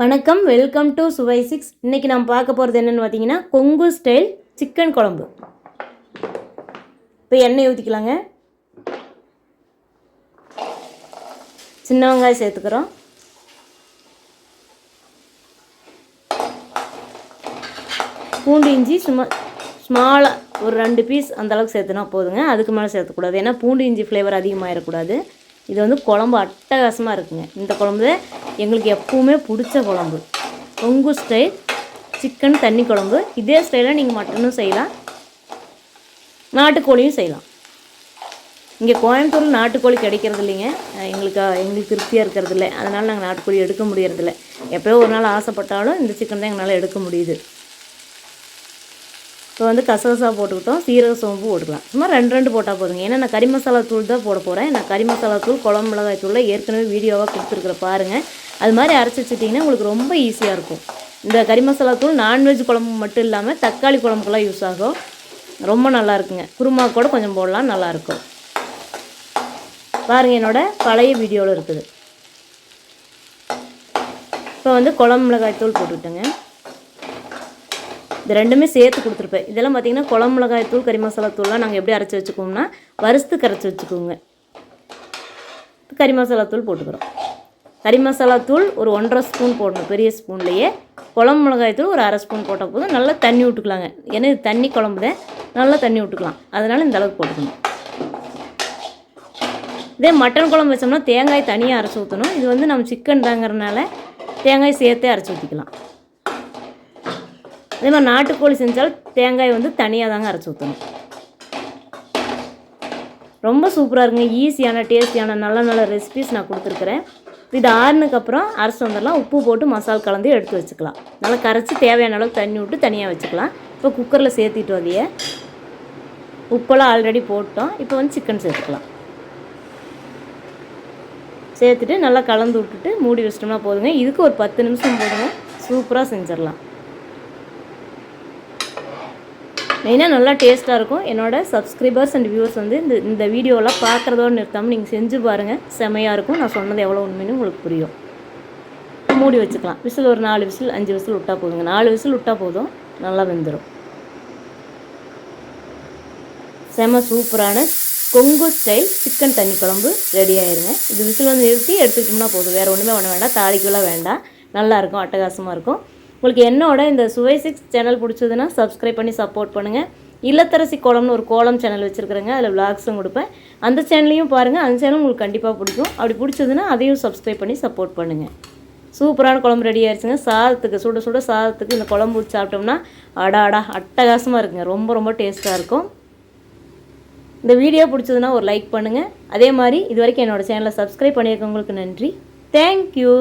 வணக்கம் welcome to சுவை six இன்றைக்கி நம்ம பார்க்க போகிறது என்னென்னு பார்த்தீங்கன்னா கொங்கு ஸ்டைல் சிக்கன் குழம்பு. இப்போ எண்ணெய் ஊற்றிக்கலாங்க சின்ன வெங்காயம் சேர்த்துக்கிறோம். பூண்டு இஞ்சி சும்மா ஸ்மாலாக ஒரு ரெண்டு பீஸ் அந்த அளவுக்கு சேர்த்துனா போதுங்க. அதுக்கு மேலே சேர்த்துக்கூடாது. ஏன்னா பூண்டு இஞ்சி ஃப்ளேவர் அதிகமாகிடக்கூடாது இது வந்து குழம்பு அட்டகாசமாக இருக்குங்க. இந்த குழம்பு எங்களுக்கு எப்பவுமே பிடிச்ச குழம்பு. கொங்கு ஸ்டைல் சிக்கன் தண்ணி குழம்பு. இதே ஸ்டைலில் நீங்கள் மட்டனும் செய்யலாம். நாட்டுக்கோழியும் செய்யலாம். இங்கே கோயம்புத்தூர் நாட்டுக்கோழி கிடைக்கிறது இல்லைங்க. எங்களுக்கு எங்களுக்கு திருப்தியாக இருக்கிறது இல்லை. அதனால் நாங்கள் நாட்டுக்கோழி எடுக்க முடியறதில்ல எப்போயோ ஒரு நாள் ஆசைப்பட்டாலும் இந்த சிக்கன் தான் எங்களால் எடுக்க முடியுது. இப்போ வந்து கசகசா போட்டுக்கிட்டோம். சீரக சோம்பு போட்டுக்கலாம். சும்மா ரெண்டு ரெண்டு போட்டால் போதுங்க. ஏன்னா நான் கறி மசாலா தூள் தான் போட போகிறேன் நான் கறி மசாலா தூள் குழம்பு மிளகாய் தூளில் ஏற்கனவே வீடியோவாக கொடுத்துருக்குற பாருங்கள் அது மாதிரி அரைச்சி வச்சுட்டிங்கன்னா உங்களுக்கு ரொம்ப ஈஸியாக இருக்கும். இந்த கறி மசாலா தூள் நான்வெஜ் குழம்பு மட்டும் இல்லாமல் தக்காளி குழம்புக்கெல்லாம் யூஸ் ஆகும். ரொம்ப நல்லா இருக்குங்க. குருமா கூட கொஞ்சம் போடலாம் நல்லாயிருக்கும் பாருங்கள் என்னோட பழைய வீடியோவில் இருக்குது. இப்போ வந்து குழம்பு மிளகாய் தூள் போட்டுக்கிட்டேங்க. இது ரெண்டுமே சேர்த்து கொடுத்துருப்பேன். இதெல்லாம் பார்த்திங்கன்னா குழம்பு மிளகாய் தூள் கறி மசாலா தூள்லாம் நாங்கள் எப்படி அரைச்சி வச்சுக்கோம்னா வறுத்து கரைச்சி வச்சுக்கோங்க கறி மசாலா தூள் போட்டுக்கிறோம். கறி மசாலா தூள் ஒரு ஒன்றரை ஸ்பூன் போடணும் பெரிய ஸ்பூன்லேயே. குழம்பு மிளகாய் தூள் ஒரு அரை ஸ்பூன் போட்டால் போதும். நல்லா தண்ணி விட்டுக்கலாங்க. ஏன்னா இது தண்ணி குழம்பு தான் நல்லா தண்ணி விட்டுக்கலாம். அதனால் இந்த அளவுக்கு போட்டுக்கணும். இதே மட்டன் குழம்பு வச்சோம்னா தேங்காய் தனியாக அரைச்சி ஊற்றணும் இது வந்து நம்ம சிக்கன் தாங்கிறதுனால தேங்காய் சேர்த்தே அரைச்சி ஊற்றிக்கலாம் அதே மாதிரி நாட்டுக்கோழி செஞ்சால் தேங்காய் வந்து தனியாக தாங்க அரைச்சி ஊற்றணும் ரொம்ப சூப்பராக இருக்குங்க. ஈஸியான டேஸ்டியான நல்ல நல்ல ரெசிபிஸ் நான் கொடுத்துருக்குறேன். இது ஆறுனதுக்கப்புறம் அரைச்சி வந்துடலாம். உப்பு போட்டு மசால் கலந்து எடுத்து வச்சுக்கலாம். நல்லா கரைச்சி தேவையான அளவுக்கு தண்ணி விட்டு தனியாக வச்சுக்கலாம். இப்போ குக்கரில் சேர்த்திட்டு வதைய உப்பெல்லாம் ஆல்ரெடி போட்டோம். இப்போ வந்து சிக்கன் சேர்த்துக்கலாம். சேர்த்துட்டு நல்லா கலந்து விட்டுட்டு மூடி வச்சிட்டோம்னா போதுங்க. இதுக்கு ஒரு பத்து நிமிஷம் போதுங்க. சூப்பராக செஞ்சிடலாம். மெயினாக நல்லா டேஸ்ட்டாக இருக்கும். என்னோடய சப்ஸ்கிரைபர்ஸ் அண்ட் வியூவர்ஸ் வந்து இந்த இந்த வீடியோலாம் பார்க்குறதோடு நிறுத்தாமல் நீங்கள் செஞ்சு பாருங்கள் செமையாக இருக்கும். நான் சொன்னது எவ்வளோ உண்மைன்னு உங்களுக்கு புரியும். மூடி வச்சுக்கலாம். விசில் ஒரு நாலு விசில் அஞ்சு விசில் விட்டால் போதுங்க. நாலு விசில் விட்டால் போதும். நல்லா வெந்துடும் செம சூப்பரான கொங்கு ஸ்டைல் சிக்கன் தண்ணி குழம்பு ரெடி ஆயிருங்க. இது விசில் வந்து நிறுத்தி எடுத்துக்கிட்டோம்னா போதும். வேறு ஒன்றுமே ஒன்று வேண்டாம். தாளிக்கெல்லாம் வேண்டாம். நல்லாயிருக்கும் அட்டகாசமாக இருக்கும். உங்களுக்கு என்னோட இந்த சுவை சிக்ஸ் சேனல் பிடிச்சதுன்னா சப்ஸ்கிரைப் பண்ணி சப்போர்ட் பண்ணுங்கள் இல்லத்தரசி கோலம்னு ஒரு கோலம் சேனல் வச்சுருக்குறேங்க. அதில் விளாக்ஸும் கொடுப்பேன். அந்த சேனலையும் பாருங்கள் அந்த சேனல் உங்களுக்கு கண்டிப்பாக பிடிக்கும். அப்படி பிடிச்சதுன்னா அதையும் சப்ஸ்கிரைப் பண்ணி சப்போர்ட் பண்ணுங்கள் சூப்பரான குழம்பு ரெடி ஆயிடுச்சுங்க சாதத்துக்கு சுட சுட சாதத்துக்கு இந்த குழம்பு ஊற்றி சாப்பிட்டோம்னா அடா அடா அட்டகாசமாக இருக்குங்க. ரொம்ப ரொம்ப டேஸ்ட்டாக இருக்கும். இந்த வீடியோ பிடிச்சதுன்னா ஒரு லைக் பண்ணுங்கள் அதே மாதிரி இது வரைக்கும் என்னோடய சேனலை சப்ஸ்கிரைப் பண்ணியிருக்கவங்களுக்கு நன்றி. தேங்க்யூ